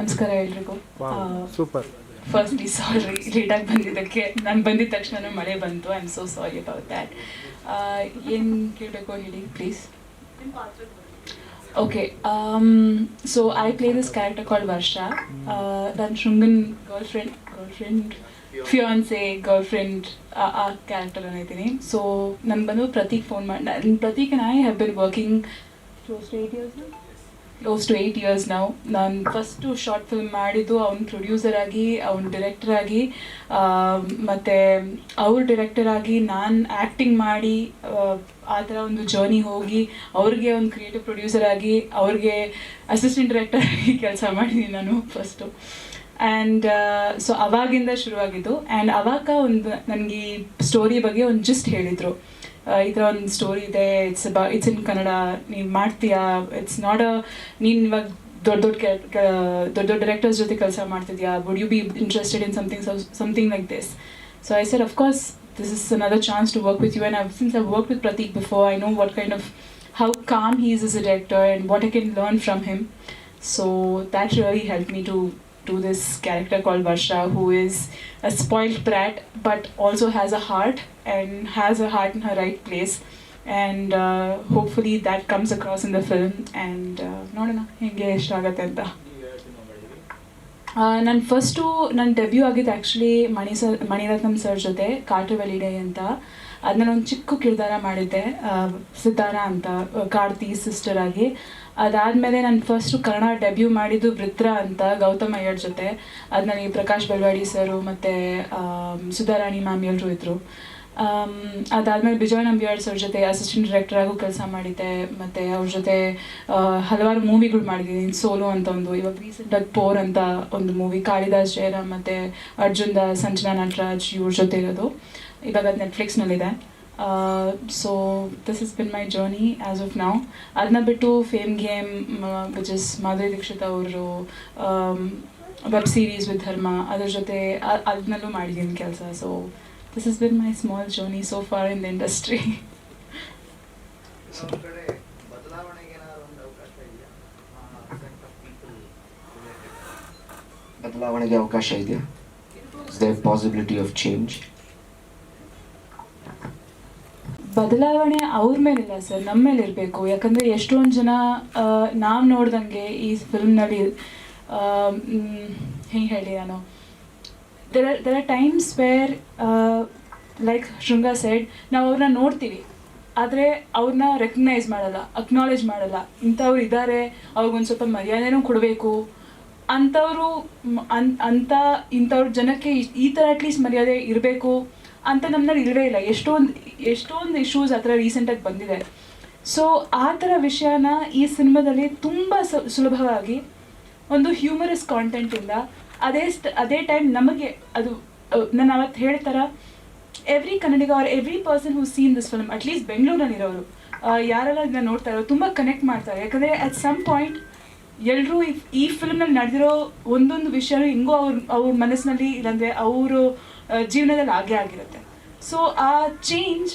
ನಮಸ್ಕಾರ ಎಲ್ರಿಗೂ. Super. Firstly ಸಾರಿ ಲೇಟಾಗಿ ಬಂದಿದ್ದಕ್ಕೆ ನಾನು ಬಂದಿದ ತಕ್ಷಣ ಮಳೆ ಬಂತು. I am so sorry about that ಏನು ಕೇಳಬೇಕು ಹೇಳಿ please okay so I play this character call Varsha ನನ್ನ ಶೃಂಗನ್ girlfriend girlfriend fiancee girlfriend ಆ ಕ್ಯಾರೆಕ್ಟರ್ ಅನ್ನಿದ್ದೀನಿ ಸೊ ನನ್ಗೆ ಬಂದು ಪ್ರತೀಕ್ ಫೋನ್ ಮಾಡಿ Prateek and I have been working close to eight years close to eight years ನಾವು ನಾನು first short film ಮಾಡಿದ್ದು ಅವ್ನ ಪ್ರೊಡ್ಯೂಸರ್ ಆಗಿ ಅವ್ನ ಡಿರೆಕ್ಟರ್ ಆಗಿ ಮತ್ತು ಅವ್ರ ಡಿರೆಕ್ಟರ್ ಆಗಿ ನಾನು ಆ್ಯಕ್ಟಿಂಗ್ ಮಾಡಿ ಆ, ಥರ ಒಂದು ಜರ್ನಿ ಹೋಗಿ ಅವ್ರಿಗೆ ಒಂದು ಕ್ರಿಯೇಟಿವ್ ಪ್ರೊಡ್ಯೂಸರ್ ಆಗಿ ಅವ್ರಿಗೆ ಅಸಿಸ್ಟೆಂಟ್ ಡೈರೆಕ್ಟರ್ ಆಗಿ ಕೆಲಸ ಮಾಡಿದ್ದೀನಿ ನಾನು ಫಸ್ಟು ಆ್ಯಂಡ್ ಸೊ ಅವಾಗಿಂದ ಶುರುವಾಗಿದ್ದು. ಆ್ಯಂಡ್ ಅವಾಗ ಒಂದು ನನಗೆ ಸ್ಟೋರಿ ಬಗ್ಗೆ ಒಂದು ಜಸ್ಟ್ ಹೇಳಿದರು. ಈ ಥರ ಒಂದು ಸ್ಟೋರಿ ಇದೆ. ಇಟ್ಸ್ ಬ ಇಟ್ಸ್ ಇನ್ ಕನ್ನಡ ನೀನು ಮಾಡ್ತೀಯಾ? ಇಟ್ಸ್ ನಾಟ್ ಅ ನೀನು ಇವಾಗ ದೊಡ್ಡ ದೊಡ್ಡ ದೊಡ್ಡ ದೊಡ್ಡ ಡೈರೆಕ್ಟರ್ಸ್ ಜೊತೆ ಕೆಲಸ ಮಾಡ್ತಿದ್ಯಾ? Would you be interested in something something like this so I said of course this is another chance to work with you and I since I work with Prateek before I know what kind of how calm he is as a director and what I can learn from him. So that really helped me to do this character called Varsha, who is a spoiled brat but also has a heart and has a heart in her right place. And uh, hopefully that comes across in the film. And uh, ನೋಡೋಣ ಹೆಂಗೆ ಎಷ್ಟಾಗತ್ತೆ ಅಂತ ನಾನು first ನನ್ನ debut ಆಗಿದ್ದು actually Mani sir Mani Ratnam sir ಜೊತೆ ಕಾಟುವೆಲಿ day ಅಂತ. ಅದನ್ನ ಒಂದು ಚಿಕ್ಕ ಕಿರ್ದಾರ ಮಾಡಿದ್ದೆ ಸಿತಾರ ಅಂತ, ಕಾರ್ತಿ ಸಿಸ್ಟರ್ ಆಗಿ. ಅದಾದಮೇಲೆ ನಾನು ಫಸ್ಟು ಕನ್ನಡ ಡೆಬ್ಯೂ ಮಾಡಿದ್ದು ವೃತ್ರ ಅಂತ, ಗೌತಮ್ ಅಯ್ಯರ್ ಜೊತೆ. ಅದು ನನಗೆ ಪ್ರಕಾಶ್ ಬೆಳವಾಡಿ ಸರು ಮತ್ತು ಸುಧಾರಾಣಿ ಮ್ಯಾಮ್ ಎಲ್ಲರೂ ಇದ್ದರು ಅದಾದಮೇಲೆ ಬಿಜಯ್ ನಂಬಿಯಾಳ್ ಅವ್ರ ಜೊತೆ ಅಸಿಸ್ಟೆಂಟ್ ಡೈರೆಕ್ಟರ್ ಆಗು ಕೆಲಸ ಮಾಡಿದ್ದೆ. ಮತ್ತು ಅವ್ರ ಜೊತೆ ಹಲವಾರು ಮೂವಿಗಳು ಮಾಡಿದ್ದೀನಿ. ಸೋಲು ಅಂತ ಒಂದು, ಇವಾಗ ರೀಸೆಂಟಾಗಿ ಪೋರ್ ಅಂತ ಒಂದು ಮೂವಿ ಕಾಳಿದಾಸ್ ಜಯರಾಮ್ ಮತ್ತು ಅರ್ಜುನ್ ದಾಸ್ ಸಂಜನಾ ನಟರಾಜ್ ಇವ್ರ ಜೊತೆ ಇರೋದು. ಇವಾಗ ಅದು ನೆಟ್ಫ್ಲಿಕ್ಸ್ನಲ್ಲಿದೆ so this is been my journey as of ನಾವು ಅದನ್ನ ಬಿಟ್ಟು fame game which is Madhuri Dixit ಅವರು ವೆಬ್ ಸೀರೀಸ್ ವಿತ್ ಧರ್ಮ ಅದ್ರ ಜೊತೆ ಅದನ್ನಲ್ಲೂ ಮಾಡಿದ್ದೀನಿ ಕೆಲಸ. So this is been my small journey so far in the industry ಒಂದ್ ಕಡೆ ಬದಲಾವಣೆಗೆ ಏನಾದ್ರು ಒಂದು ಅವಕಾಶ ಇದೆಯಾ ಸೆಟ್ ಆಫ್ ಪೀಪಲ್ ಬದಲಾವಣೆಗೆ ಅವಕಾಶ ಇದೆಯಾ is there possibility of change ಬದಲಾವಣೆ ಅವ್ರ ಮೇಲಿಲ್ಲ ಸರ್ ನಮ್ಮ ಮೇಲೆ ಇರಬೇಕು ಯಾಕಂದರೆ ಎಷ್ಟೊಂದು ಜನ ನಾವು ನೋಡ್ದಂಗೆ ಈ ಫಿಲ್ಮ್ನಲ್ಲಿ ಹೆಂಗೆ ಹೇಳಿ ನಾನು there are there are times where like Shrunga side ನಾವು ಅವ್ರನ್ನ ನೋಡ್ತೀವಿ. ಆದರೆ ಅವ್ರನ್ನ ರೆಕಗ್ನೈಸ್ ಮಾಡಲ್ಲ ಅಕ್ನಾಲೇಜ್ ಮಾಡಲ್ಲ. ಇಂಥವ್ರು ಇದ್ದಾರೆ ಅವ್ರಿಗೊಂದು ಸ್ವಲ್ಪ ಮರ್ಯಾದೆನೂ ಕೊಡಬೇಕು. ಅಂಥವರು ಅನ್ ಅಂಥ ಇಂಥವ್ರ ಜನಕ್ಕೆ ಈ- ಥರ ಅಟ್ಲೀಸ್ಟ್ ಮರ್ಯಾದೆ ಇರಬೇಕು ಅಂತ ನಮ್ಮನ್ನ ಇಲ್ಲವೇ ಇಲ್ಲ. ಎಷ್ಟೊಂದು ಎಷ್ಟೊಂದು ಇಶ್ಯೂಸ್ ಥರ ರೀಸೆಂಟಾಗಿ ಬಂದಿದೆ. ಸೊ ಆ ಥರ ವಿಷಯನ ಈ ಸಿನಿಮಾದಲ್ಲಿ ತುಂಬ ಸುಲಭವಾಗಿ ಒಂದು ಹ್ಯೂಮರಸ್ ಕಾಂಟೆಂಟಿಂದ ಅದೇ ಅದೇ ಟೈಮ್ ನಮಗೆ ಅದು ನಾನು ಅವತ್ತು ಹೇಳ್ತಾರ every Kannadiga or every person who seen this film at least ಬೆಂಗಳೂರಿನಲ್ಲಿರೋರು ಯಾರೆಲ್ಲ ಇದನ್ನ ನೋಡ್ತಾ ಇರೋ ತುಂಬ ಕನೆಕ್ಟ್ ಮಾಡ್ತಾರೆ. ಯಾಕಂದರೆ ಅಟ್ ಸಮ್ ಪಾಯಿಂಟ್ ಎಲ್ಲರೂ ಈ ಫಿಲ್ಮ್ನಲ್ಲಿ ನಡೆದಿರೋ ಒಂದೊಂದು ವಿಷಯನೂ ಹಿಂಗೋ ಅವ್ರ ಅವ್ರ ಮನಸ್ಸಿನಲ್ಲಿ ಇಲ್ಲಾಂದರೆ ಅವರು ಜೀವನದಲ್ಲಿ ಆಗೇ ಆಗಿರುತ್ತೆ. ಸೊ ಆ ಚೇಂಜ್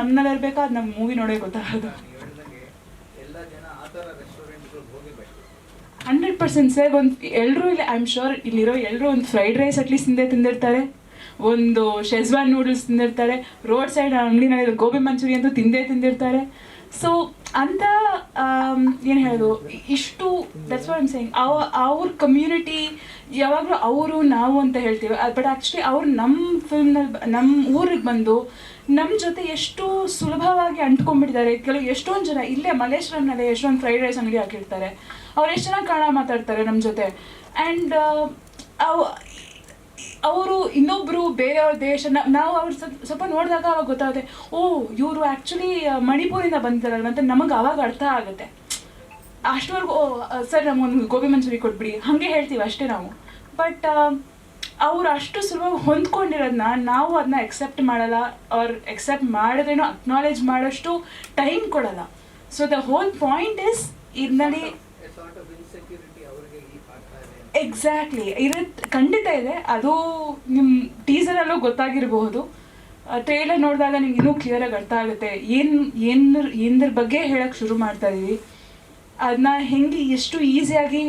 ನಮ್ಮನಲ್ಲಿ ಇರಬೇಕಾ ಅದು ನಮ್ಮ ಮೂವಿ ನೋಡೇ ಗೊತ್ತಾಗೋದು ಹಂಡ್ರೆಡ್ ಪರ್ಸೆಂಟ್ ಸರ್, ಒಂದು ಎಲ್ಲರೂ ಇಲ್ಲಿ ಐ ಆಮ್ ಶೋರ್ ಇಲ್ಲಿರೋ ಎಲ್ಲರೂ ಒಂದು ಫ್ರೈಡ್ ರೈಸ್ ಅಟ್ಲೀಸ್ಟ್ ಹಿಂದೆ ತಿಂದಿರ್ತಾರೆ. ಒಂದು ಶೆಜ್ವಾನ್ ನೂಡಲ್ಸ್ ತಿಂದಿರ್ತಾರೆ ರೋಡ್ ಸೈಡ್ ಅಂಗಡಿನಲ್ಲಿ ಗೋಬಿ ಮಂಚೂರಿ ಅಂತೂ ತಿಂದೇ ತಿಂದಿರ್ತಾರೆ. ಸೊ ಅಂತ ಏನು ಹೇಳೋದು? ಇಷ್ಟು ದಟ್ಸ್ ವಾಟ್ ಐಮ್ ಸೇಯಿಂಗ್ ಅವ, ಅವ್ರ ಕಮ್ಯುನಿಟಿ ಯಾವಾಗಲೂ ಅವರು, ನಾವು ಅಂತ ಹೇಳ್ತೀವಿ. ಬಟ್ ಆ್ಯಕ್ಚುಲಿ ಅವ್ರು ನಮ್ಮ ಫಿಲ್ಮ್ನಲ್ಲಿ ನಮ್ಮ ಊರಿಗೆ ಬಂದು ನಮ್ಮ ಜೊತೆ ಎಷ್ಟು ಸುಲಭವಾಗಿ ಅಂಟ್ಕೊಂಡ್ಬಿಟ್ಟಿದ್ದಾರೆ. ಕೆಲವು, ಎಷ್ಟೊಂದು ಜನ ಇಲ್ಲೇ ಮಲ್ಲೇಶ್ವರಂನಲ್ಲಿ ಎಷ್ಟೊಂದು ಫ್ರೈಡ್ ರೈಸ್ ಅಂಗಡಿ ಹಾಕಿರ್ತಾರೆ. ಅವ್ರು ಎಷ್ಟು ಜನ ಕನ್ನಡ ಮಾತಾಡ್ತಾರೆ ನಮ್ಮ ಜೊತೆ? ಆ್ಯಂಡ್ ಅವು ಅವರು ಇನ್ನೊಬ್ಬರು ಬೇರೆಯವ್ರ ದೇಶ ನಾವು ಅವ್ರ ಸ್ವಲ್ಪ ನೋಡಿದಾಗ ಅವಾಗ ಗೊತ್ತಾಗುತ್ತೆ, ಓ, ಇವರು ಆ್ಯಕ್ಚುಲಿ ಮಣಿಪುರಿಂದ ಬಂದಿದ್ದಾರಲ್ಲ ಅಂತ ನಮಗೆ ಅವಾಗ ಅರ್ಥ ಆಗುತ್ತೆ. ಅಷ್ಟವರೆಗೂ, ಓ ಸರ್ ನಮಗೊಂದು ಗೋಬಿ ಮಂಚೂರಿ ಕೊಟ್ಬಿಡಿ, ಹಾಗೆ ಹೇಳ್ತೀವಿ ಅಷ್ಟೇ ನಾವು. ಬಟ್ ಅವ್ರು ಅಷ್ಟು ಸುಲಭವಾಗಿ ಹೊಂದ್ಕೊಂಡಿರೋದನ್ನ ನಾವು ಅದನ್ನ ಎಕ್ಸೆಪ್ಟ್ ಮಾಡಲ್ಲ ಅವ್ರು ಎಕ್ಸೆಪ್ಟ್ ಮಾಡಿದ್ರೇನೋ ಅಕ್ನಾಲೇಜ್ ಮಾಡೋಷ್ಟು ಟೈಮ್ ಕೊಡಲ್ಲ. So the whole point is ಇದರಲ್ಲಿ ಸಾರ್ಟ್ ಆಫ್ ಇನ್ಸೆಕ್ಯೂರಿಟಿ ಅವರಿಗೆ ಈ ಆಗ್ತಾ ಇದೆ ಎಕ್ಸಾಕ್ಟ್ಲಿ ಇರುತ್ತೆ ಖಂಡಿತ ಇದೆ. ಅದು ನಿಮ್ಮ ಟೀಸರಲ್ಲೂ ಗೊತ್ತಾಗಿರಬಹುದು. ಟ್ರೇಲರ್ ನೋಡಿದಾಗ ನಿಮ್ಗೆ ಇನ್ನೂ ಕ್ಲಿಯರಾಗಿ ಅರ್ಥ ಆಗುತ್ತೆ. ಏನು ಏನು ಏನದ್ರ ಬಗ್ಗೆ ಹೇಳಕ್ಕೆ ಶುರು ಮಾಡ್ತಾ ಇದ್ದೀವಿ ಅದನ್ನ ಹೆಂಗೆ ಎಷ್ಟು ಈಸಿಯಾಗಿ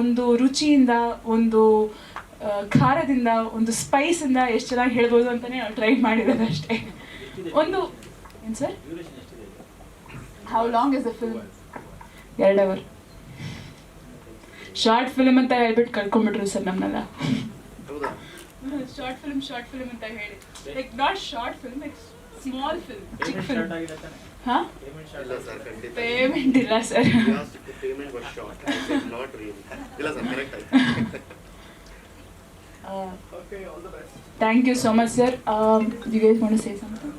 ಒಂದು ರುಚಿಯಿಂದ ಒಂದು ಖಾರದಿಂದ ಒಂದು ಸ್ಪೈಸಿಂದ ಎಷ್ಟು ಚೆನ್ನಾಗಿ ಹೇಳ್ಬೋದು ಅಂತಲೇ ನಾವು ಟ್ರೈ ಮಾಡಿರೋದು ಅಷ್ಟೇ. ಒಂದು ಏನು sir how long is the film ಎರಡು ಅವರ್ ಶಾರ್ಟ್ ಫಿಲಮ್ ಅಂತ ಹೇಳ್ಬಿಟ್ಟು ಕಳ್ಕೊಂಡ್ಬಿಟ್ರು ಸರ್ ನಮ್ಮನ್ನೆಲ್ಲ ಹೌದಾ? ಶಾರ್ಟ್ ಫಿಲ್ಮ್ ಶಾರ್ಟ್ ಫಿಲ್ಮ್ ಅಂತ ಹೇಳಿ. Like not short film like small film ಚಿಕ್ಕ ಫಿಲ್ಮ್ ಹಾ ಇಲ್ಲ ಸರ್ ಖಂಡಿತ. ಪೇಮೆಂಟ್ ಇಲ್ಲ sir. Payment was short not real ಇಲ್ಲ ಸರ್ ಕರೆಕ್ಟ್ ಆಯ್ತು. Okay all the best thank you so much sir you guys want to say something